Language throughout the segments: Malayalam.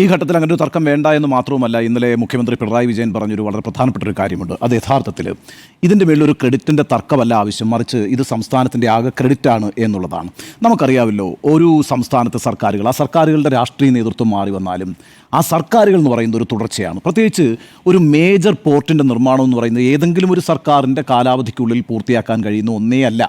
ഈ ഘട്ടത്തിൽ അങ്ങനെ ഒരു തർക്കം വേണ്ട എന്ന് മാത്രവുമല്ല ഇന്നലെ മുഖ്യമന്ത്രി പിണറായി വിജയൻ പറഞ്ഞൊരു വളരെ പ്രധാനപ്പെട്ട ഒരു കാര്യമുണ്ട്. അത് യഥാർത്ഥത്തിൽ ഇതിന്റെ മേളിലൊരു ക്രെഡിറ്റിന്റെ തർക്കമല്ല ആവശ്യം മറിച്ച് ഇത് സംസ്ഥാനത്തിന്റെ ആകെ ക്രെഡിറ്റാണ് എന്നുള്ളതാണ്. നമുക്കറിയാമല്ലോ ഒരു സംസ്ഥാനത്തെ സർക്കാരുകൾ ആ സർക്കാരുകളുടെ രാഷ്ട്രീയ നേതൃത്വം മാറി വന്നാലും ആ സർക്കാരുകൾ എന്ന് പറയുന്നത് ഒരു തുടർച്ചയാണ്. പ്രത്യേകിച്ച് ഒരു മേജർ പോർട്ടിന്റെ നിർമ്മാണം എന്ന് പറയുന്നത് ഏതെങ്കിലും ഒരു സർക്കാരിന്റെ കാലാവധിക്കുള്ളിൽ പൂർത്തിയാക്കാൻ കഴിയുന്ന ഒന്നേ അല്ല.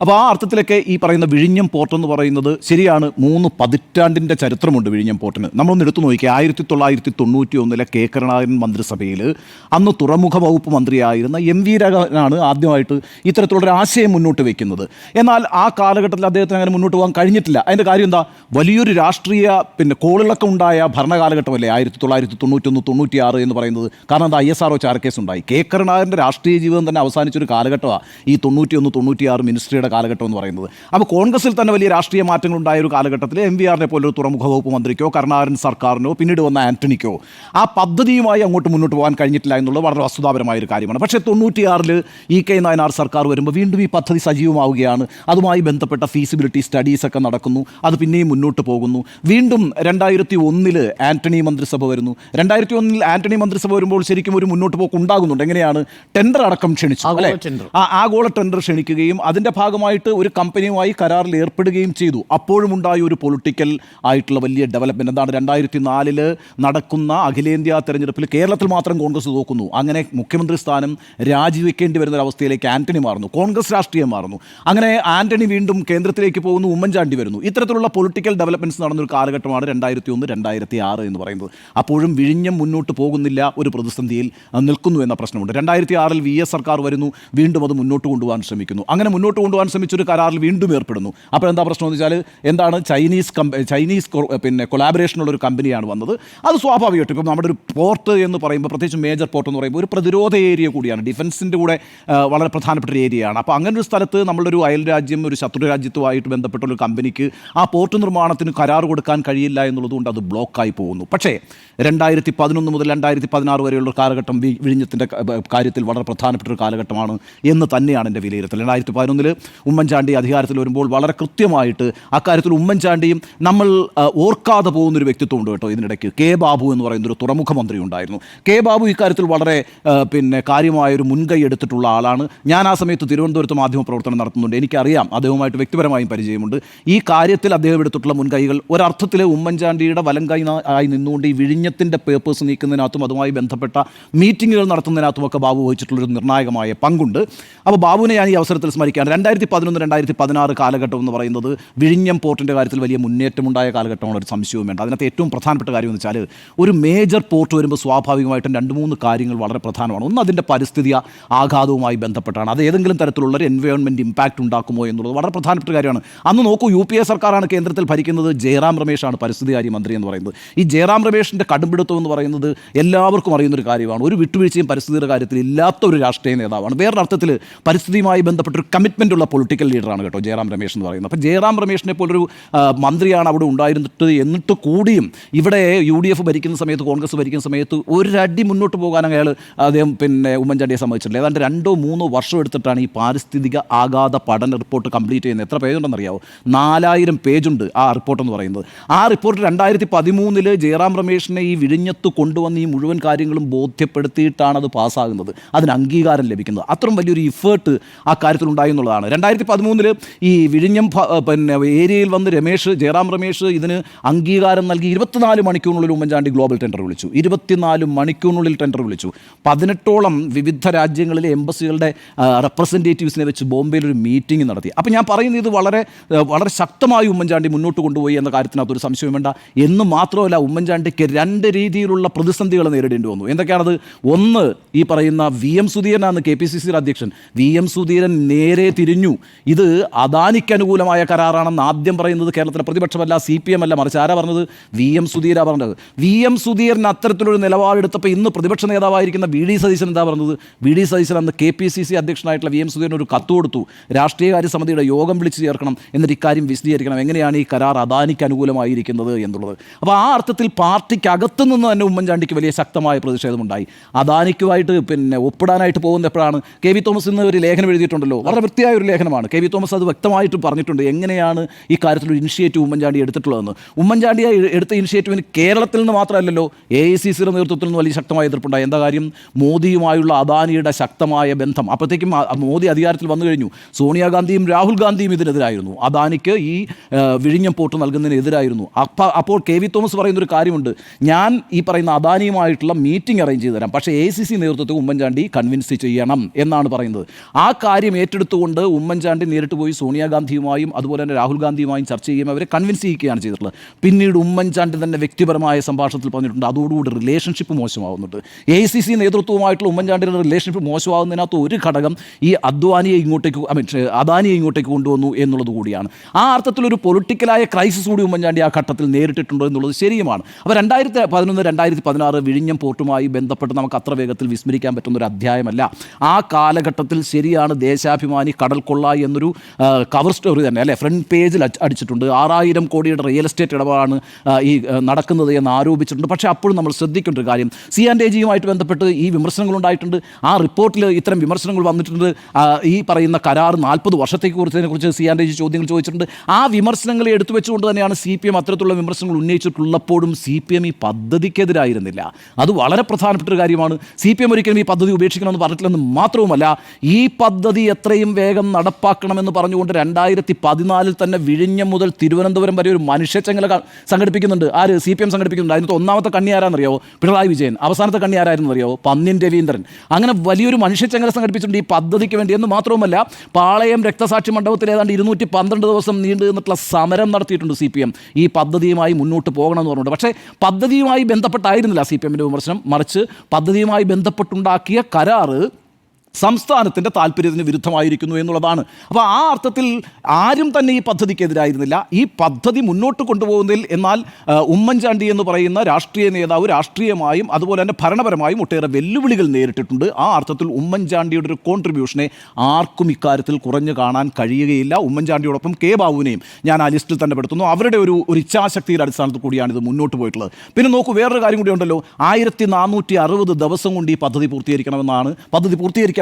അപ്പോൾ ആ അർത്ഥത്തിലൊക്കെ ഈ പറയുന്ന വിഴിഞ്ഞം പോർട്ട് എന്ന് പറയുന്നത് ശരിയാണ് മൂന്ന് പതിറ്റാണ്ടിന്റെ ചരിത്രമുണ്ട് വിഴിഞ്ഞം പോർട്ടിന് നമ്മളൊന്ന് എടുത്തു നോക്കി ആയിരത്തി തൊള്ളായിരത്തി തൊണ്ണൂറ്റി ഒന്നിലെ കെ. കരുണാകരൻ മന്ത്രിസഭയിൽ അന്ന് തുറമുഖ വകുപ്പ് മന്ത്രിയായിരുന്ന എം വി രാഘവനാണ് ആദ്യമായിട്ട് ഇത്തരത്തിലുള്ളൊരു ആശയം മുന്നോട്ട് വെക്കുന്നത്. എന്നാൽ ആ കാലഘട്ടത്തിൽ അദ്ദേഹത്തിന് അങ്ങനെ മുന്നോട്ട് പോകാൻ കഴിഞ്ഞിട്ടില്ല. അതിന്റെ കാര്യം എന്താ? വലിയൊരു രാഷ്ട്രീയ പിന്നെ കോളിളക്കം ഉണ്ടായ ഭരണകാലഘട്ടമല്ലേ ആയിരത്തി തൊള്ളായിരത്തി തൊണ്ണൂറ്റൊന്ന് തൊണ്ണൂറ്റിയാറ് എന്ന് പറയുന്നത്. കാരണം എന്താ? ഐ എസ് ആർ ഒ ചാർക്കേസ് ഉണ്ടായി. കെ. കരുണാകരന്റെ രാഷ്ട്രീയ ജീവിതം തന്നെ അവസാനിച്ചൊരു കാലഘട്ടമാണ് ഈ തൊണ്ണൂറ്റിയൊന്ന് തൊണ്ണൂറ്റിയാറ് മിനിസ്ട്രിയുടെ കാലഘട്ടം എന്ന് പറയുന്നത്. അപ്പോൾ കോൺഗ്രസിൽ തന്നെ വലിയ രാഷ്ട്രീയ മാറ്റങ്ങൾ ഉണ്ടായ ഒരു കാലഘട്ടത്തിൽ എം വി ആറിനെ പോലൊരു തുറമുഖ വകുപ്പ് മന്ത്രിക്കോ കരുണാകരൻ സർക്കാരിനോ പിന്നീട് വന്ന ആന്റണിക്കോ ആ പദ്ധതിയുമായി അങ്ങോട്ട് മുന്നോട്ട് പോകാൻ കഴിഞ്ഞിട്ടില്ല എന്നുള്ളത് വളരെ വസ്തുതാപരമായ ഒരു കാര്യമാണ്. പക്ഷേ തൊണ്ണൂറ്റിയാറിൽ ഇ കെ നായനാർ സർക്കാർ വരുമ്പോൾ വീണ്ടും ഈ പദ്ധതി സജീവമാവുകയാണ്. അതുമായി ബന്ധപ്പെട്ട ഫീസിബിലിറ്റി സ്റ്റഡീസ് ഒക്കെ നടക്കുന്നു. അത് പിന്നെയും മുന്നോട്ട് പോകുന്നു. വീണ്ടും രണ്ടായിരത്തി ഒന്നിൽ ആന്റണി മന്ത്രിസഭ വരുന്നു. രണ്ടായിരത്തി ഒന്നിൽ ആന്റണി മന്ത്രിസഭ വരുമ്പോൾ ശരിക്കും ഒരു മുന്നോട്ട് പോക്ക് ഉണ്ടാകുന്നുണ്ട്. എങ്ങനെയാണ്? ടെൻഡർ അടക്കം ക്ഷണിച്ചു ആഗോള അല്ലേ? ആഗോള ടെൻഡർ ക്ഷണിക്കുകയും അതിന്റെ ഭാഗമായിട്ട് ഒരു കമ്പനിയുമായി കരാറിൽ ഏർപ്പെടുകയും ചെയ്തു. അപ്പോഴും ഉണ്ടായ ഒരു പൊളിറ്റിക്കൽ ആയിട്ടുള്ള വലിയ ഡെവലപ്മെന്റ് എന്താണ്? രണ്ടായിരത്തി നാലിൽ നടക്കുന്ന അഖിലേന്ത്യാ തെരഞ്ഞെടുപ്പിൽ കേരളത്തിൽ മാത്രം കോൺഗ്രസ് തോക്കുന്നു. അങ്ങനെ മുഖ്യമന്ത്രി സ്ഥാനം രാജിവെക്കേണ്ടി വരുന്ന ഒരവസ്ഥയിലേക്ക് ആന്റണി മാറുന്നു. കോൺഗ്രസ് രാഷ്ട്രീയം മാറുന്നു. അങ്ങനെ ആന്റണി വീണ്ടും കേന്ദ്രത്തിലേക്ക് പോകുന്നു ഉമ്മൻചാണ്ടി വരുന്നു. ഇത്തരത്തിലുള്ള പൊളിറ്റിക്കൽ ഡെവലപ്മെന്റ്സ് നടന്നൊരു കാലഘട്ടമാണ് രണ്ടായിരത്തി ഒന്ന് രണ്ടായിരത്തി ആറ് എന്ന് പറയുന്നത്. അപ്പോഴും വിഴിഞ്ഞം മുന്നോട്ട് പോകുന്നില്ല ഒരു പ്രതിസന്ധിയിൽ നിൽക്കുന്നു എന്ന പ്രശ്നമുണ്ട്. രണ്ടായിരത്തി ആറിൽ വി എസ് സർക്കാർ വരുന്നു വീണ്ടും അത് മുന്നോട്ട് കൊണ്ടുപോകാൻ ശ്രമിക്കുന്നു. അങ്ങനെ മുന്നോട്ട് കൊണ്ടുപോകാൻ ശ്രമിച്ചൊരു കരാറിൽ വീണ്ടും ഏർപ്പെടുന്നു. അപ്പോൾ എന്താ പ്രശ്നം എന്ന് വെച്ചാൽ എന്താണ് ചൈനീസ് കമ്പ ചൈനീസ് പിന്നെ കൊളാബറേഷനുള്ള ഒരു കമ്പനിയാണ് വന്നത്. അത് സ്വാഭാവികമായിട്ടും ഇപ്പം നമ്മുടെ ഒരു പോർട്ട് എന്ന് പറയുമ്പോൾ പ്രത്യേകിച്ച് മേജർ പോർട്ട് എന്ന് പറയുമ്പോൾ ഒരു പ്രതിരോധ ഏരിയ കൂടിയാണ്. ഡിഫൻസിന്റെ കൂടെ വളരെ പ്രധാനപ്പെട്ട ഒരു ഏരിയയാണ് അപ്പോൾ അങ്ങനെ ഒരു സ്ഥലത്ത് നമ്മളൊരു അയൽ രാജ്യം ഒരു ശത്രു രാജ്യത്തുമായിട്ട് ബന്ധപ്പെട്ട ഒരു കമ്പനിക്ക് ആ പോർട്ട് നിർമ്മാണത്തിന് കരാർ കൊടുക്കാൻ കഴിയില്ല എന്നുള്ളതുകൊണ്ട് അത് ബ്ലോക്കായി പോകുന്നു. പക്ഷേ രണ്ടായിരത്തി പതിനൊന്ന് മുതൽ രണ്ടായിരത്തി പതിനാറ് വരെയുള്ള കാലഘട്ടം വിഴിഞ്ഞത്തിന്റെ കാര്യത്തിൽ വളരെ പ്രധാനപ്പെട്ട ഒരു കാലഘട്ടമാണ് എന്ന് തന്നെയാണ് എന്റെ വിലയിരുത്തൽ. രണ്ടായിരത്തി പതിനൊന്നിൽ ഉമ്മൻചാണ്ടി അധികാരത്തിൽ വരുമ്പോൾ വളരെ കൃത്യമായിട്ട് അക്കാര്യത്തിൽ ഉമ്മൻചാണ്ടിയും നമ്മൾ ഓർക്കാതെ പോകുന്നൊരു വ്യക്തിത്വം ഉണ്ട് കേട്ടോ ഇതിനിടയ്ക്ക്. കെ ബാബു എന്ന് പറയുന്ന ഒരു തുറമുഖ മന്ത്രി ഉണ്ടായിരുന്നു. കെ ബാബു ഇക്കാര്യത്തിൽ വളരെ പിന്നെ കാര്യമായൊരു മുൻകൈ എടുത്തിട്ടുള്ള ആളാണ്. ഞാൻ ആ സമയത്ത് തിരുവനന്തപുരത്ത് മാധ്യമ പ്രവർത്തനം നടത്തുന്നുണ്ട്. എനിക്കറിയാം അദ്ദേഹവുമായിട്ട് വ്യക്തിപരമായും പരിചയമുണ്ട്. ഈ കാര്യത്തിൽ അദ്ദേഹം എടുത്തിട്ടുള്ള മുൻകൈകൾ ഒരർത്ഥത്തിൽ ഉമ്മൻചാണ്ടിയുടെ വലം കൈ ആയി നിന്നുകൊണ്ട് ഈ വിഴിഞ്ഞത്തിന്റെ പേപ്പേഴ്സ് നീക്കുന്നതിനകത്തും അതുമായി ബന്ധപ്പെട്ട മീറ്റിങ്ങുകൾ നടത്തുന്നതിനകത്തുമൊക്കെ ബാബു വഹിച്ചിട്ടുള്ളൊരു നിർണായകമായ പങ്കുണ്ട്. അപ്പോൾ ബാബുവിനെ ഞാൻ ഈ അവസരത്തിൽ സ്മരിക്കുകയാണ്. രണ്ടായിരത്തി പതിനൊന്ന് രണ്ടായിരത്തി പതിനാറ് കാലഘട്ടം എന്ന് പറയുന്നത് വിഴിഞ്ഞം പോർട്ടിന്റെ കാര്യത്തിൽ വലിയ മുന്നേറ്റമുണ്ടായ കാലഘട്ടമാണ് ഒരു സംശയവും വേണ്ട. അതിനകത്ത് ഏറ്റവും പ്രധാനപ്പെട്ട കാര്യം എന്ന് വെച്ചാൽ ഒരു മേജർ പോർട്ട് വരുമ്പോൾ സ്വാഭാവികമായിട്ടും രണ്ട് മൂന്ന് കാര്യങ്ങൾ വളരെ പ്രധാനമാണ്. ഒന്ന് അതിന്റെ പരിസ്ഥിതി ആഘാതവുമായി ബന്ധപ്പെട്ടാണ്. അത് ഏതെങ്കിലും തരത്തിലുള്ള ഒരു എൻവയോൺമെന്റ് ഇമ്പാക്റ്റ് ഉണ്ടാക്കുമോ എന്നുള്ളത് വളരെ പ്രധാനപ്പെട്ട കാര്യമാണ്. അന്ന് നോക്കൂ യു പി എ സർക്കാരാണ് കേന്ദ്രത്തിൽ ഭരിക്കുന്നത് ജയറാം രമേശാണ് പരിസ്ഥിതികാര്യ മന്ത്രി എന്ന് പറയുന്നത്. ഈ ജയറാം രമേശിന്റെ കടുംപിടുത്തം എന്ന് പറയുന്നത് എല്ലാവർക്കും അറിയുന്നൊരു കാര്യമാണ്. ഒരു വിട്ടുവീഴ്ചയും പരിസ്ഥിതിയുടെ കാര്യത്തിൽ ഇല്ലാത്ത ഒരു രാഷ്ട്രീയ നേതാവാണ്. വേറൊരർത്ഥത്തിൽ പരിസ്ഥിതിയുമായി ബന്ധപ്പെട്ടൊരു കമ്മിറ്റ്മെന്റ് ഉള്ള പൊളിറ്റിക്കൽ ലീഡറാണ് കേട്ടോ ജയറാം രമേശ് എന്ന് പറയുന്നത്. അപ്പോൾ ജയറാം രമേശിനെ പോലൊരു മന്ത്രിയാണ് അവിടെ ഉണ്ടായിരുന്നിട്ട് എന്നിട്ട് കൂടിയും ഇവിടെ യു ഡി എഫ് ഭരിക്കുന്ന സമയത്ത് കോൺഗ്രസ് ഭരിക്കുന്ന സമയത്ത് ഒരടി മുന്നോട്ട് പോകാൻ അയാൾ അദ്ദേഹം പിന്നെ ഉമ്മൻചാണ്ടിയെ സംബന്ധിച്ചിട്ടില്ല ഏതാണ്ട് രണ്ടോ മൂന്നോ വർഷം എടുത്തിട്ടാണ് ഈ പാരിസ്ഥിതിക ആഘാത പഠന റിപ്പോർട്ട് കംപ്ലീറ്റ് ചെയ്യുന്നത്. എത്ര പേജുണ്ടെന്ന് അറിയാവോ? നാലായിരം പേജുണ്ട് ആ റിപ്പോർട്ട് എന്ന് പറയുന്നത്. ആ റിപ്പോർട്ട് രണ്ടായിരത്തി പതിമൂന്നിൽ ജയറാം രമേശിനെ ഈ വിഴിഞ്ഞത്ത് കൊണ്ടുവന്ന് ഈ മുഴുവൻ കാര്യങ്ങളും ബോധ്യപ്പെടുത്തിയിട്ടാണ് അത് പാസ്സാകുന്നത്. അതിന് അംഗീകാരം ലഭിക്കുന്നത്. അത്രയും വലിയൊരു ഇഫേർട്ട് ആ കാര്യത്തിൽ ഉണ്ടായി എന്നുള്ളതാണ് രണ്ടായിരത്തി പതിമൂന്നിൽ ഈ വിഴിഞ്ഞം പിന്നെ ഏരിയയിൽ വന്ന് രമേശ് ജയറാം രമേശ് ഇതിന് അംഗീകാരം നൽകി ഇരുപത്തിനാല് മണിക്കൂറിനുള്ളിൽ ഉമ്മൻചാണ്ടി ഗ്ലോബൽ ടെൻഡർ വിളിച്ചു. ഇരുപത്തിനാല് മണിക്കൂറിനുള്ളിൽ ടെൻഡർ വിളിച്ചു. പതിനെട്ടോളം വിവിധ രാജ്യങ്ങളിലെ എംബസികളുടെ റെപ്രസെന്റേറ്റീവ്സിനെ വെച്ച് ബോംബെയിൽ ഒരു മീറ്റിംഗ് നടത്തി. അപ്പോൾ ഞാൻ പറയുന്നത് ഇത് വളരെ വളരെ ശക്തമായി ഉമ്മൻചാണ്ടി മുന്നോട്ട് കൊണ്ടുപോയി എന്ന കാര്യത്തിനകത്ത് ഒരു സംശയം വേണ്ട. എന്ന് മാത്രമല്ല ഉമ്മൻചാണ്ടിക്ക് രണ്ട് രീതിയിലുള്ള പ്രതിസന്ധികൾ നേരിടേണ്ടി വന്നു. എന്തൊക്കെയാണത്? ഒന്ന് ഈ പറയുന്ന വി എം സുധീരനാണ് കെ പി സി സിയുടെ അധ്യക്ഷൻ. വി എം സുധീരൻ നേരെ തിരിഞ്ഞു. ഇത് അദാനിക്ക് അനുകൂലമായ കരാറാണെന്ന് ആദ്യം പറയുന്നത് കേരളത്തിലെ പ്രതിപക്ഷമല്ല സി പി എം അല്ല. മറിച്ച് ആരാ പറഞ്ഞത്? വി എം സുധീരാ പറഞ്ഞത്. വി എം സുധീരൻ അത്തരത്തിലൊരു നിലപാടെടുത്തപ്പോൾ ഇന്ന് പ്രതിപക്ഷ നേതാവായിരിക്കുന്ന വി ഡി സതീശൻ എന്താ പറഞ്ഞത്? വി ഡി സതീശൻ അന്ന് കെ പി സി സി അധ്യക്ഷനായിട്ടുള്ള വി എം സുധീരൻ ഒരു കത്ത് കൊടുത്തു. രാഷ്ട്രീയകാര്യ സമിതിയുടെ യോഗം വിളിച്ചു ചേർക്കണം എന്നിട്ട് ഇക്കാര്യം വിശദീകരിക്കണം. എങ്ങനെയാണ് ഈ കരാർ അദാനിക്ക് അനുകൂലമായിരിക്കുന്നത് എന്നുള്ളത്. അപ്പോൾ ആ അർത്ഥത്തിൽ പാർട്ടിക്ക് അകത്തു നിന്ന് തന്നെ ഉമ്മൻചാണ്ടിക്ക് വലിയ ശക്തമായ പ്രതിഷേധമുണ്ടായി. അദാനിക്കുമായിട്ട് പിന്നെ ഒപ്പിടാനായിട്ട് പോകുന്ന എപ്പോഴാണ് കെ വി തോമസ് ഇന്ന് ഒരു ലേഖനം എഴുതിയിട്ടുണ്ടല്ലോ. വളരെ വൃത്തിയായ ഒരു ലേഖനമാണ്. കെ വി തോമസ് അത് വ്യക്തമായിട്ട് പറഞ്ഞിട്ടുണ്ട്. എങ്ങനെയാണ് ഈ കാര്യത്തിൽ ഒരു ഇനിഷ്യേറ്റീവ് ഉമ്മൻചാണ്ടി എടുത്തിട്ടുള്ളതെന്ന്. ഉമ്മൻചാണ്ടി എടുത്ത ഇനിഷ്യേറ്റീവിന് കേരളത്തിൽ നിന്ന് മാത്രമല്ലല്ലോ എ ഐ സി സിയുടെ നേതൃത്വത്തിൽ നിന്ന് വലിയ ശക്തമായ എതിർപ്പുണ്ടായി. എന്താ കാര്യം? മോദിയുമായുള്ള അദാനിയുടെ ശക്തമായ ബന്ധം. അപ്പോഴത്തേക്കും മോദി അധികാരത്തിൽ വന്നു കഴിഞ്ഞു. സോണിയാഗാന്ധിയും രാഹുൽ ഗാന്ധിയും ഇതിനെതിരായിരുന്നു. അദാനിക്ക് ഈ വിഴിഞ്ഞം പോർട്ട് നൽകുന്നതിനെതിരായിരുന്നു. അപ്പം അപ്പോൾ കെ വി തോമസ് പറയുന്ന ഒരു കാര്യമുണ്ട്. ഞാൻ ഈ പറയുന്ന അദാനിയുമായിട്ടുള്ള മീറ്റിംഗ് അറേഞ്ച് ചെയ്ത് തരാം. പക്ഷേ എ സി സി നേതൃത്വത്തിൽ ഉമ്മൻചാണ്ടി കൺവിൻസ് ചെയ്യണം എന്നാണ് പറയുന്നത്. ആ കാര്യം ഏറ്റെടുത്തുകൊണ്ട് ഉമ്മൻചാണ്ടി നേരിട്ട് പോയി സോണിയാഗാന്ധിയുമായും അതുപോലെ തന്നെ രാഹുൽ ഗാന്ധിയുമായും ചർച്ച ചെയ്യുകയും അവരെ കൺവിൻസ് ചെയ്യിക്കുകയാണ് ചെയ്തിട്ടുള്ളത്. പിന്നീട് ഉമ്മൻചാണ്ടി തന്നെ വ്യക്തിപരമായ സംഭാഷണത്തിൽ പറഞ്ഞിട്ടുണ്ട്. അതോടുകൂടി റിലേഷൻഷിപ്പ് മോശമാവുന്നുണ്ട്. എ സി സി നേതൃത്വവുമായിട്ടുള്ള ഉമ്മൻചാണ്ടിയുടെ റിലേഷൻഷിപ്പ് മോശമാകുന്നതിനകത്ത് ഒരു ഘടകം ഈ അദ്വാനിയെ ഇങ്ങോട്ടേക്ക് ഐ മീൻ അദാനിയെ ഇങ്ങോട്ടേക്ക് കൊണ്ടുവന്നു എന്നുള്ളത് കൂടിയാണ്. ആ അർത്ഥത്തിൽ ഒരു പൊളിറ്റിക്കലായ ക്രൈസിസ് കൂടി ഉമ്മൻചാണ്ടി ആ ഘട്ടത്തിൽ നേരിട്ടിട്ടുണ്ട് എന്നുള്ളത് ശരിയുമാണ്. അപ്പോൾ രണ്ടായിരത്തി പതിനൊന്ന് രണ്ടായിരത്തി പതിനാറ് വിഴിഞ്ഞം പോർട്ടുമായി ബന്ധപ്പെട്ട് നമുക്ക് അത്ര വേഗത്തിൽ വിസ്മരിക്കാൻ പറ്റുന്ന ഒരു അധ്യായമല്ല. ആ കാലഘട്ടത്തിൽ ശരിയാണ് ദേശാഭിമാനി കടൽ കൊള്ള എന്നൊരു കവർ സ്റ്റോറി തന്നെ അല്ലേ ഫ്രണ്ട് പേജിൽ അടിച്ചിട്ടുണ്ട്. ആറായിരം കോടിയുടെ റിയൽ എസ്റ്റേറ്റ് ഇടപാടാണ് ഈ നടക്കുന്നത് എന്ന് ആരോപിച്ചിട്ടുണ്ട്. പക്ഷേ അപ്പോഴും നമ്മൾ ശ്രദ്ധിക്കേണ്ട ഒരു കാര്യം സി ആൻഡ് എ ജിയുമായിട്ട് ബന്ധപ്പെട്ട് ഈ വിമർശനങ്ങൾ ഉണ്ടായിട്ടുണ്ട്. ആ റിപ്പോർട്ടിൽ ഇത്തരം വിമർശനങ്ങൾ വന്നിട്ടുണ്ട്. ഈ പറയുന്ന കരാർ നാൽപ്പത് വർഷത്തേക്ക് കുറിച്ചതിനെ കുറിച്ച് സി ആൻഡ് എ ജി ചോദ്യങ്ങൾ ചോദിച്ചിട്ടുണ്ട്. ആ വിമർശനങ്ങളെ എടുത്തു വെച്ചുകൊണ്ട് തന്നെയാണ് സി പി എം അത്തരത്തിലുള്ള വിമർശനങ്ങൾ ഉന്നയിച്ചിട്ടുള്ളപ്പോഴും സി പി എം ഈ പദ്ധതിക്കെതിരായിരുന്നില്ല. അത് വളരെ പ്രധാനപ്പെട്ട ഒരു കാര്യമാണ്. സി പി എം ഒരിക്കലും ഈ പദ്ധതി ഉപേക്ഷിക്കണമെന്ന് പറഞ്ഞിട്ടില്ലെന്ന് മാത്രവുമല്ല ഈ പദ്ധതി എത്രയും വേഗം നടപ്പാക്കണമെന്ന് പറഞ്ഞുകൊണ്ട് രണ്ടായിരത്തി പതിനാലിൽ തന്നെ വിഴിഞ്ഞം മുതൽ തിരുവനന്തപുരം വരെ ഒരു മനുഷ്യച്ചങ്ങല സംഘടിപ്പിക്കുന്നുണ്ട്. ആര്? സി പി എം സംഘടിപ്പിക്കുന്നുണ്ട്. അതിനകത്ത് ഒന്നാമത്തെ കണ്ണി ആരാന്നറിയോ പിണറായി വിജയൻ. അവസാനത്തെ കണ്ണി ആരായിരുന്നു അറിയോ പന്നിൻ രവീന്ദ്രൻ. അങ്ങനെ വലിയൊരു മനുഷ്യച്ചങ്ങല സംഘടിപ്പിച്ചിട്ടുണ്ട് ഈ പദ്ധതിക്ക് വേണ്ടി. എന്ന് മാത്രവുമല്ല പാളയം രക്തസാക്ഷി മണ്ഡപത്തിൽ ഏതാണ്ട് ഇരുന്നൂറ്റി പന്ത്രണ്ട് ദിവസം നീണ്ടു നിന്നിട്ടുള്ള സമരം നടത്തിയിട്ടുണ്ട് സി പി എം. ഈ പദ്ധതിയുമായി മുന്നോട്ട് പോകണമെന്ന് പറഞ്ഞിട്ടുണ്ട് പക്ഷേ പദ്ധതിയുമായി ബന്ധപ്പെട്ടായിരുന്നില്ല സി പി എമ്മിന്റെ വിമർശനം. മറിച്ച് പദ്ധതിയുമായി ബന്ധപ്പെട്ടുണ്ടാക്കിയ കരാറ് സംസ്ഥാനത്തിന്റെ താല്പര്യത്തിന് വിരുദ്ധമായിരിക്കുന്നു എന്നുള്ളതാണ്. അപ്പോൾ ആ അർത്ഥത്തിൽ ആരും തന്നെ ഈ പദ്ധതിക്കെതിരായിരുന്നില്ല. ഈ പദ്ധതി മുന്നോട്ട് കൊണ്ടുപോകുന്നതിൽ എന്നാൽ ഉമ്മൻചാണ്ടി എന്ന് പറയുന്ന രാഷ്ട്രീയ നേതാവ് രാഷ്ട്രീയമായും അതുപോലെ തന്നെ ഭരണപരമായും ഒട്ടേറെ വെല്ലുവിളികൾ നേരിട്ടിട്ടുണ്ട്. ആ അർത്ഥത്തിൽ ഉമ്മൻചാണ്ടിയുടെ ഒരു കോൺട്രിബ്യൂഷനെ ആർക്കും ഇക്കാര്യത്തിൽ കുറഞ്ഞു കാണാൻ കഴിയുകയില്ല. ഉമ്മൻചാണ്ടിയോടൊപ്പം കെ ബാബുവിനെയും ഞാൻ ആ ലിസ്റ്റിൽ തന്നെ പെടുത്തുന്നു. അവരുടെ ഒരു ഒരു ഇച്ഛാശക്തിയുടെ അടിസ്ഥാനത്തിൽ കൂടിയാണ് ഇത് മുന്നോട്ട് പോയിട്ടുള്ളത്. പിന്നെ നോക്കൂ വേറൊരു കാര്യം കൂടി ഉണ്ടല്ലോ. ആയിരത്തി ദിവസം കൊണ്ട് ഈ പദ്ധതി പൂർത്തീകരിക്കണമെന്നാണ്. പദ്ധതി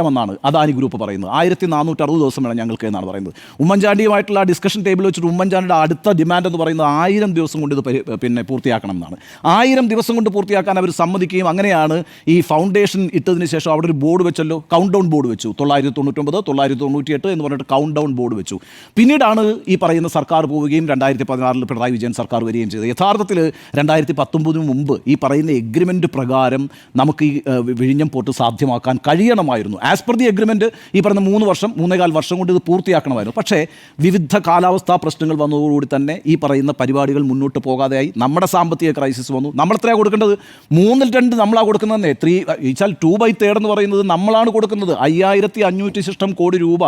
പൂർത്തീകരിക്കാമെന്നാണ് അദാനി ഗ്രൂപ്പ് പറയുന്നത്. ആയിരത്തി നാനൂറ്റി അറുപത് ദിവസം വേണം ഞങ്ങൾക്ക് എന്നാണ് പറയുന്നത്. ഉമ്മൻചാണ്ടിയുമായിട്ടുള്ള ഡിസ്കഷൻ ടേബിൾ വെച്ചിട്ട് ഉമ്മൻചാണ്ടിയുടെ അടുത്ത ഡിമാൻഡ് എന്ന് പറയുന്നത് ആയിരം ദിവസം കൊണ്ട് ഇത് പിന്നെ പൂർത്തിയാക്കണം എന്നാണ്. ആയിരം ദിവസം കൊണ്ട് പൂർത്തിയാക്കാൻ അവർ സമ്മതിക്കുകയും അങ്ങനെയാണ് ഈ ഫൗണ്ടേഷൻ ഇട്ടതിന് ശേഷം അവിടെ ഒരു ബോർഡ് വെച്ചല്ലോ. കൗണ്ട് ഡൗൺ ബോർഡ് വെച്ചു. തൊള്ളായിരത്തി തൊണ്ണൂറ്റൊമ്പത് തൊള്ളായിരത്തി തൊണ്ണൂറ്റിയെട്ട് എന്ന് പറഞ്ഞിട്ട് കൗണ്ട് ഡൗൺ ബോർഡ് വെച്ചു. പിന്നീടാണ് ഈ പറയുന്ന സർക്കാർ പോവുകയും രണ്ടായിരത്തി പതിനാറിൽ പിണറായി വിജയൻ സർക്കാർ വരികയും ചെയ്തത്. യഥാർത്ഥത്തിൽ രണ്ടായിരത്തി പത്തൊമ്പതിന് മുമ്പ് ഈ പറയുന്ന എഗ്രിമെന്റ് പ്രകാരം നമുക്ക് ഈ വിഴിഞ്ഞം പോർട്ട് സാധ്യമാക്കാൻ കഴിയണമായിരുന്നു. ആസ് പെർ ദി എഗ്രിമെന്റ് ഈ പറഞ്ഞ മൂന്ന് വർഷം മൂന്നേകാൽ വർഷം കൊണ്ട് ഇത് പൂർത്തിയാക്കണമായിരുന്നു. പക്ഷേ വിവിധ കാലാവസ്ഥാ പ്രശ്നങ്ങൾ വന്നതോടുകൂടി തന്നെ ഈ പറയുന്ന പരിപാടികൾ മുന്നോട്ട് പോകാതെയായി. നമ്മുടെ സാമ്പത്തിക ക്രൈസിസ് വന്നു. നമ്മൾ എത്രയാണ് കൊടുക്കേണ്ടത്? മൂന്നിൽ രണ്ട് നമ്മളാണ് കൊടുക്കുന്നതെന്നേ ത്രീ വെച്ചാൽ ടു ബൈ തേർഡ് എന്ന് പറയുന്നത് നമ്മളാണ് കൊടുക്കുന്നത്. അയ്യായിരത്തി അഞ്ഞൂറ്റി ശിഷ്ടം കോടി രൂപ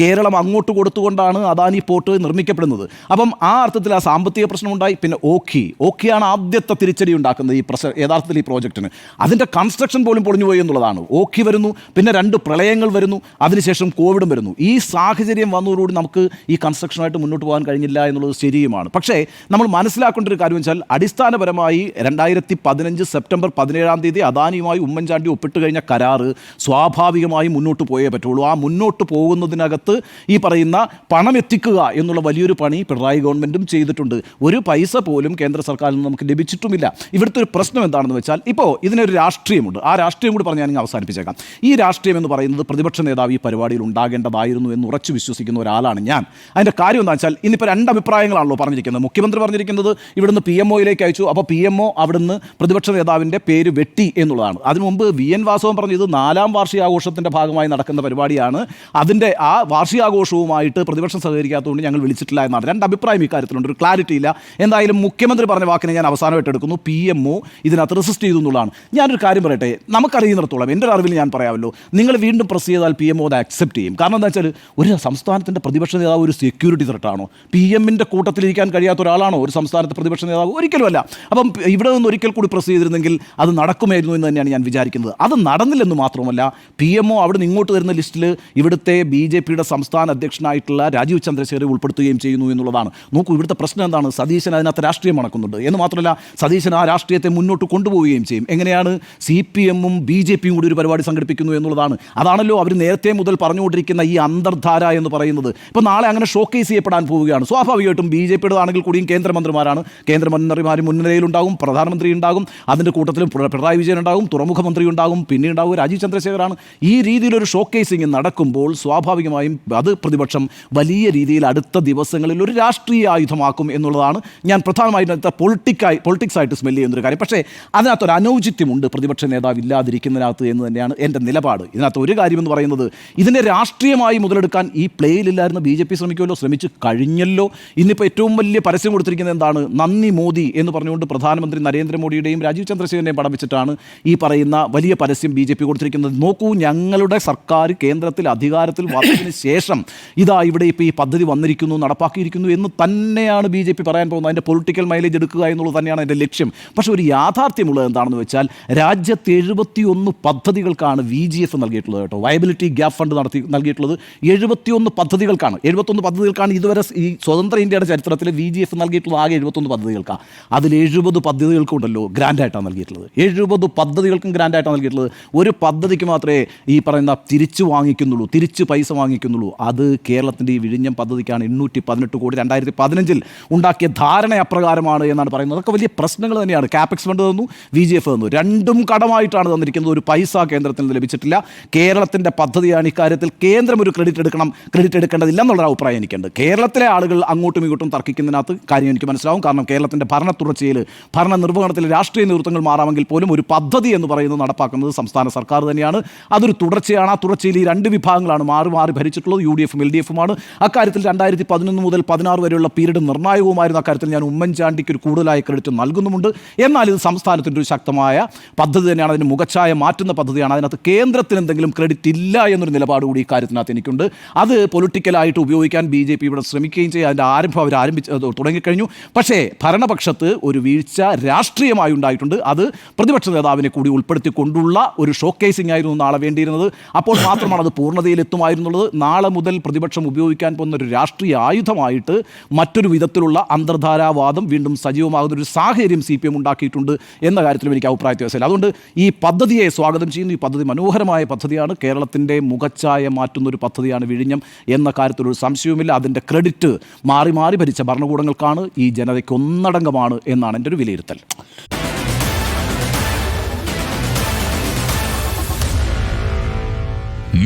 കേരളം അങ്ങോട്ട് കൊടുത്തുകൊണ്ടാണ് അദാനി പോർട്ട് നിർമ്മിക്കപ്പെടുന്നത്. അപ്പം ആ അർത്ഥത്തിൽ ആ സാമ്പത്തിക പ്രശ്നമുണ്ടായി പിന്നെ ഓഖി. ഓഖിയാണ് ആദ്യത്തെ തിരിച്ചടി ഉണ്ടാക്കുന്നത് ഈ പ്രശ്ന യഥാർത്ഥത്തിൽ ഈ പ്രോജക്റ്റിന്. അതിന്റെ കൺസ്ട്രക്ഷൻ പോലും പൊളിഞ്ഞു പോയി എന്നുള്ളതാണ്. ഓഖി വരുന്നു. പിന്നെ രണ്ട് പ്രളയങ്ങൾ വരുന്നു അതിനുശേഷം കോവിഡും വരുന്നു. ഈ സാഹചര്യം വന്നതോടുകൂടി നമുക്ക് ഈ കൺസ്ട്രക്ഷനായിട്ട് മുന്നോട്ട് പോകാൻ കഴിഞ്ഞില്ല എന്നുള്ളത് ശരിയുമാണ്. പക്ഷേ നമ്മൾ മനസ്സിലാക്കേണ്ട ഒരു കാര്യം വെച്ചാൽ അടിസ്ഥാനപരമായി രണ്ടായിരത്തി പതിനഞ്ച് സെപ്റ്റംബർ പതിനേഴാം തീയതി അദാനിയുമായി ഉമ്മൻചാണ്ടി ഒപ്പിട്ട് കഴിഞ്ഞ കരാറ് സ്വാഭാവികമായി മുന്നോട്ട് പോയേ പറ്റുള്ളൂ. ആ മുന്നോട്ട് പോകുന്നതിനകത്ത് ഈ പറയുന്ന പണം എത്തിക്കുക എന്നുള്ള വലിയൊരു പണി പിണറായി ഗവൺമെന്റും ചെയ്തിട്ടുണ്ട്. ഒരു പൈസ പോലും കേന്ദ്ര സർക്കാരിൽ നിന്ന് നമുക്ക് ലഭിച്ചിട്ടുമില്ല. ഇവിടുത്തെ ഒരു പ്രശ്നം എന്താണെന്ന് വെച്ചാൽ ഇപ്പോൾ ഇതിനൊരു രാഷ്ട്രീയമുണ്ട്. ആ രാഷ്ട്രീയം കൂടി പറഞ്ഞ് ഞാൻ അവസാനിപ്പിച്ചേക്കാം. ഈ രാഷ്ട്രീയം എന്ന് പറയുന്നത് പ്രതിപക്ഷ നേതാവ് ഈ പരിപാടിയിൽ ഉണ്ടാകേണ്ടതായിരുന്നു എന്ന് ഉറച്ചു വിശ്വസിക്കുന്ന ഒരാളാണ് ഞാൻ. അതിന്റെ കാര്യം എന്താ വെച്ചാൽ ഇന്നിപ്പോൾ രണ്ട് അഭിപ്രായങ്ങളാണല്ലോ പറഞ്ഞിരിക്കുന്നത്. മുഖ്യമന്ത്രി പറഞ്ഞിരിക്കുന്നത് ഇവിടുന്ന് പി എം ഒയിലേക്ക് അയച്ചു. അപ്പോൾ പി എം ഒ അവിടുന്ന് പ്രതിപക്ഷ നേതാവിന്റെ പേര് വെട്ടി എന്നുള്ളതാണ്. അതിനു മുമ്പ് വി എൻ വാസവൻ പറഞ്ഞത് നാലാം വാർഷികാഘോഷത്തിന്റെ ഭാഗമായി നടക്കുന്ന പരിപാടിയാണ്. അതിന്റെ ആ വാർഷികാഘോഷവുമായിട്ട് പ്രതിപക്ഷം സഹകരിക്കാത്തതുകൊണ്ട് ഞങ്ങൾ വിളിച്ചിട്ടില്ല എന്നാണ്. രണ്ട് അഭിപ്രായം ഇക്കാര്യത്തിലുണ്ട് ഒരു ക്ലാരിറ്റി ഇല്ല. എന്തായാലും മുഖ്യമന്ത്രി പറഞ്ഞ വാക്കിനെ ഞാൻ അവസാനമായിട്ട് എടുക്കുന്നു. പി എം ഒ ഇതിനകത്ത് റെസിസ്റ്റ് ചെയ്തു എന്നുള്ളതാണ്. ഞാനൊരു കാര്യം പറയട്ടെ? നമുക്കറിയുന്നിടത്തോളം എന്റെ ഒരു അറിവിൽ ഞാൻ പറയാമല്ലോ. നിങ്ങൾ വീണ്ടും പ്രസ് ചെയ്താൽ പി എം അത് അക്സെപ്റ്റ് ചെയ്യും. കാരണം എന്താ വെച്ചാൽ ഒരു സംസ്ഥാനത്തിന്റെ പ്രതിപക്ഷ നേതാവ് ഒരു സെക്യൂരിറ്റി ത്രെട്ടാണോ പി എമ്മിന്റെ കൂട്ടത്തിലിരിക്കാൻ കഴിയാത്ത ഒരാളാണോ ഒരു സംസ്ഥാനത്തെ പ്രതിപക്ഷ നേതാവ്? ഒരിക്കലുമല്ല അപ്പം ഇവിടെ നിന്ന് ഒരിക്കൽ കൂടി പ്രസ് ചെയ്തിരുന്നെങ്കിൽ അത് നടക്കുമായിരുന്നു എന്ന് തന്നെയാണ് ഞാൻ വിചാരിക്കുന്നത്. അത് നടന്നില്ലെന്ന് മാത്രമല്ല പി എം ഒ അവിടെ നിന്ന് ഇങ്ങോട്ട് വരുന്ന ലിസ്റ്റിൽ ഇവിടുത്തെ ബി ജെ പിയുടെ സംസ്ഥാന അധ്യക്ഷനായിട്ടുള്ള രാജീവ് ചന്ദ്രശേഖരെ ഉൾപ്പെടുത്തുകയും ചെയ്യുന്നു എന്നുള്ളതാണ്. നോക്കൂ ഇവിടുത്തെ പ്രശ്നം എന്താണ്? സതീശൻ അതിനകത്ത് രാഷ്ട്രീയം നടക്കുന്നുണ്ട് എന്ന് മാത്രമല്ല സതീശൻ ആ രാഷ്ട്രീയത്തെ മുന്നോട്ട് കൊണ്ടുപോവുകയും ചെയ്യും. എങ്ങനെയാണ് സി പി എമ്മും ബി ജെ പിയും കൂടി ഒരു പരിപാടി സംഘടിപ്പിക്കുന്നു എന്നുള്ളതാണ്. അതാണല്ലോ അവർ നേരത്തെ മുതൽ പറഞ്ഞുകൊണ്ടിരിക്കുന്ന ഈ അന്തർധാര എന്ന് പറയുന്നത്. ഇപ്പോൾ നാളെ അങ്ങനെ ഷോക്കേസ് ചെയ്യപ്പെടാൻ പോവുകയാണ്. സ്വാഭാവികമായിട്ടും ബി ജെ പിയുടേതാണെങ്കിൽ കൂടിയും കേന്ദ്രമന്ത്രിമാരാണ്. കേന്ദ്രമന്ത്രിമാർ മുൻനിരയിലുണ്ടാകും പ്രധാനമന്ത്രി ഉണ്ടാകും അതിന്റെ കൂട്ടത്തിൽ പിണ- പിണറായി വിജയൻ ഉണ്ടാകും തുറമുഖ മന്ത്രി ഉണ്ടാകും പിന്നെ ഉണ്ടാകും രാജീവ് ചന്ദ്രശേഖരാണ്. ഈ രീതിയിലൊരു ഷോക്കേസിങ് നടക്കുമ്പോൾ സ്വാഭാവികമായും അത് പ്രതിപക്ഷം വലിയ രീതിയിൽ അടുത്ത ദിവസങ്ങളിൽ ഒരു രാഷ്ട്രീയ ആയുധമാക്കും എന്നുള്ളതാണ് ഞാൻ പ്രധാനമായിട്ടും അടുത്ത പൊളിറ്റിക്കായി പൊളിറ്റിക്സ് ആയിട്ട് സ്മെല്ല് ചെയ്യുന്നൊരു കാര്യം. പക്ഷേ അതിനകത്തൊരു അനൗചിത്യമുണ്ട് പ്രതിപക്ഷ നേതാവ് ഇല്ലാതിരിക്കുന്നതിനകത്ത് എന്ന് തന്നെയാണ് എന്റെ നിലപാട്. ഇതിനകത്ത് ഒരു കാര്യമെന്ന് പറയുന്നത് ഇതിനെ രാഷ്ട്രീയമായി മുതലെടുക്കാൻ ഈ പ്ലേയിലില്ലായിരുന്ന ബി ജെ പി ശ്രമിക്കുമല്ലോ ശ്രമിച്ചു കഴിഞ്ഞല്ലോ. ഇന്നിപ്പോൾ ഏറ്റവും വലിയ പരസ്യം കൊടുത്തിരിക്കുന്നത് എന്താണ്? നന്ദി മോദി എന്ന് പറഞ്ഞുകൊണ്ട് പ്രധാനമന്ത്രി നരേന്ദ്രമോദിയുടെയും രാജീവ് ചന്ദ്രശേഖരനെയും പടം വെച്ചിട്ടാണ് ഈ പറയുന്ന വലിയ പരസ്യം ബി ജെ പി കൊടുത്തിരിക്കുന്നത്. നോക്കൂ ഞങ്ങളുടെ സർക്കാർ കേന്ദ്രത്തിൽ അധികാരത്തിൽ വന്നതിന് ശേഷം ഇതാ ഇവിടെ ഇപ്പോൾ ഈ പദ്ധതി വന്നിരിക്കുന്നു നടപ്പാക്കിയിരിക്കുന്നു എന്ന് തന്നെയാണ് ബി ജെ പി പറയാൻ പോകുന്നത്. അതിന്റെ പൊളിറ്റിക്കൽ മൈലേജ് എടുക്കുക എന്നുള്ളത് തന്നെയാണ് എന്റെ ലക്ഷ്യം. പക്ഷേ ഒരു യാഥാർത്ഥ്യമുള്ളത് എന്താണെന്ന് വെച്ചാൽ രാജ്യത്ത് എഴുപത്തിയൊന്ന് പദ്ധതികൾക്കാണ് വി ജി എഫ് നൽകിയിട്ടുള്ളത്. കേട്ടോ. വയബിലിറ്റി ഗ്യാപ്പ് ഫണ്ട് നടത്തി നൽകിയിട്ടുള്ളത് എഴുപത്തിയൊന്ന് പദ്ധതികൾക്കാണ്. എഴുപത്തൊന്ന് പദ്ധതികൾക്കാണ് ഇതുവരെ ഈ സ്വതന്ത്ര ഇന്ത്യയുടെ ചരിത്രത്തിൽ വി ജി എഫ് നൽകിയിട്ടുള്ളത് ആകെ എഴുപത്തൊന്ന് പദ്ധതികൾക്കാണ്. അതിൽ എഴുപത് പദ്ധതികൾക്കുണ്ടല്ലോ ഗ്രാൻഡായിട്ടാണ് നൽകിയിട്ടുള്ളത്. എഴുപത് പദ്ധതികൾക്കും ഗ്രാൻഡായിട്ടാണ് നൽകിയിട്ടുള്ളത്. ഒരു പദ്ധതിക്ക് മാത്രമേ ഈ പറയുന്ന തിരിച്ചു വാങ്ങിക്കുന്നുള്ളൂ തിരിച്ച് പൈസ വാങ്ങിക്കുന്നുള്ളൂ. അത് കേരളത്തിന്റെ ഈ വിഴിഞ്ഞം പദ്ധതിക്കാണ് എണ്ണൂറ്റി പതിനെട്ട് കോടി രണ്ടായിരത്തി പതിനഞ്ചിൽ ഉണ്ടാക്കിയ ധാരണ അപ്രകാരമാണ് എന്നാണ് പറയുന്നത്. അതൊക്കെ വലിയ പ്രശ്നങ്ങൾ തന്നെയാണ്. ക്യാപെക്സ് ഫണ്ട് തന്നു വി ജി എഫ് തന്നു. രണ്ടും കടമായിട്ടാണ് തന്നിരിക്കുന്നത്. ഒരു പൈസ കേന്ദ്രത്തിൽ നിന്ന് ലഭിച്ചിട്ടില്ല. കേരളത്തിന്റെ പദ്ധതിയാണ് ഇക്കാര്യത്തിൽ കേന്ദ്രം ഒരു ക്രെഡിറ്റ് എടുക്കണം ക്രെഡിറ്റ് എടുക്കേണ്ടതില്ല എന്നുള്ളൊരു അഭിപ്രായം എനിക്കുണ്ട്. കേരളത്തിലെ ആളുകൾ അങ്ങോട്ടും ഇങ്ങോട്ടും തർക്കിക്കുന്നതിനകത്ത് കാര്യം എനിക്ക് മനസ്സിലാവും. കാരണം കേരളത്തിന്റെ ഭരണ തുടർച്ചയിൽ ഭരണ നിർവഹണത്തിൽ രാഷ്ട്രീയ നേതൃത്വങ്ങൾ മാറാമെങ്കിൽ പോലും ഒരു പദ്ധതി എന്ന് പറയുന്നത് നടപ്പാക്കുന്നത് സംസ്ഥാന സർക്കാർ തന്നെയാണ്. അതൊരു തുടർച്ചയാണ്. ആ തുടർച്ചയിൽ ഈ രണ്ട് വിഭാഗങ്ങളാണ് മാറി മാറി ഭരിച്ചിട്ടുള്ളത്. യു ഡി എഫും എൽ ഡി എഫുമാണ് അക്കാര്യത്തിൽ രണ്ടായിരത്തി പതിനൊന്ന് മുതൽ പതിനാറ് വരെയുള്ള പീരീഡ് നിർണായകവുമായിരുന്നു. അക്കാര്യത്തിൽ ഞാൻ ഉമ്മൻചാണ്ടിക്ക് ഒരു കൂടുതലായ ക്രെഡിറ്റ് നൽകുന്നുമുണ്ട്. എന്നാൽ ഇത് സംസ്ഥാനത്തിന്റെ ഒരു ശക്തമായ പദ്ധതി തന്നെയാണ്. അതിന് മുഖച്ഛായ മാറ്റുന്ന പദ്ധതിയാണ്. അതിനകത്ത് കേന്ദ്രത്തിന് എന്തെങ്കിലും ക്രെഡിറ്റ് ഇല്ല എന്നൊരു നിലപാട് കൂടി ഈ കാര്യത്തിനകത്ത് എനിക്കുണ്ട്. അത് പൊളിറ്റിക്കലായിട്ട് ഉപയോഗിക്കാൻ ബി ജെ പി ഇവിടെ ശ്രമിക്കുകയും ചെയ്യും. അതിന്റെ ആരംഭം അവർ ആരംഭിച്ച് തുടങ്ങിക്കഴിഞ്ഞു. പക്ഷേ ഭരണപക്ഷത്ത് ഒരു വീഴ്ച രാഷ്ട്രീയമായി ഉണ്ടായിട്ടുണ്ട്. അത് പ്രതിപക്ഷ നേതാവിനെ കൂടി ഉൾപ്പെടുത്തിക്കൊണ്ടുള്ള ഒരു ഷോക്കേസിംഗ് ആയിരുന്നു നാളെ വേണ്ടിയിരുന്നത്. അപ്പോൾ മാത്രമാണ് അത് പൂർണതയിലെത്തുമായിരുന്നുള്ളത്. നാളെ മുതൽ പ്രതിപക്ഷം ഉപയോഗിക്കാൻ പോകുന്ന ഒരു രാഷ്ട്രീയ ആയുധമായിട്ട് മറ്റൊരു വിധത്തിലുള്ള അന്തർധാരാവാദം വീണ്ടും സജീവമാകുന്ന ഒരു സാഹചര്യം സി പി എം ഉണ്ടാക്കിയിട്ടുണ്ട് എന്ന കാര്യത്തിലും എനിക്ക് അഭിപ്രായ വ്യത്യാസമില്ല. അതുകൊണ്ട് ഈ പദ്ധതിയെ സ്വാഗതം ചെയ്യുന്നു. ഈ പദ്ധതി മനോഹരമായ പദ്ധതിയാണ്. കേരളത്തിന്റെ മുഖച്ഛായ മാറ്റുന്ന ഒരു പദ്ധതിയാണ് വിഴിഞ്ഞം എന്ന കാര്യത്തിൽ ഒരു സംശയവുമില്ല. അതിന്റെ ക്രെഡിറ്റ് മാറി മാറി ഭരിച്ച ഭരണകൂടങ്ങൾക്കാണ് ഈ ജനതയ്ക്ക് ഒന്നടങ്കമാണ് എന്നാണ് എന്റെ ഒരു വിലയിരുത്തൽ.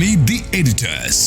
Meet the editors.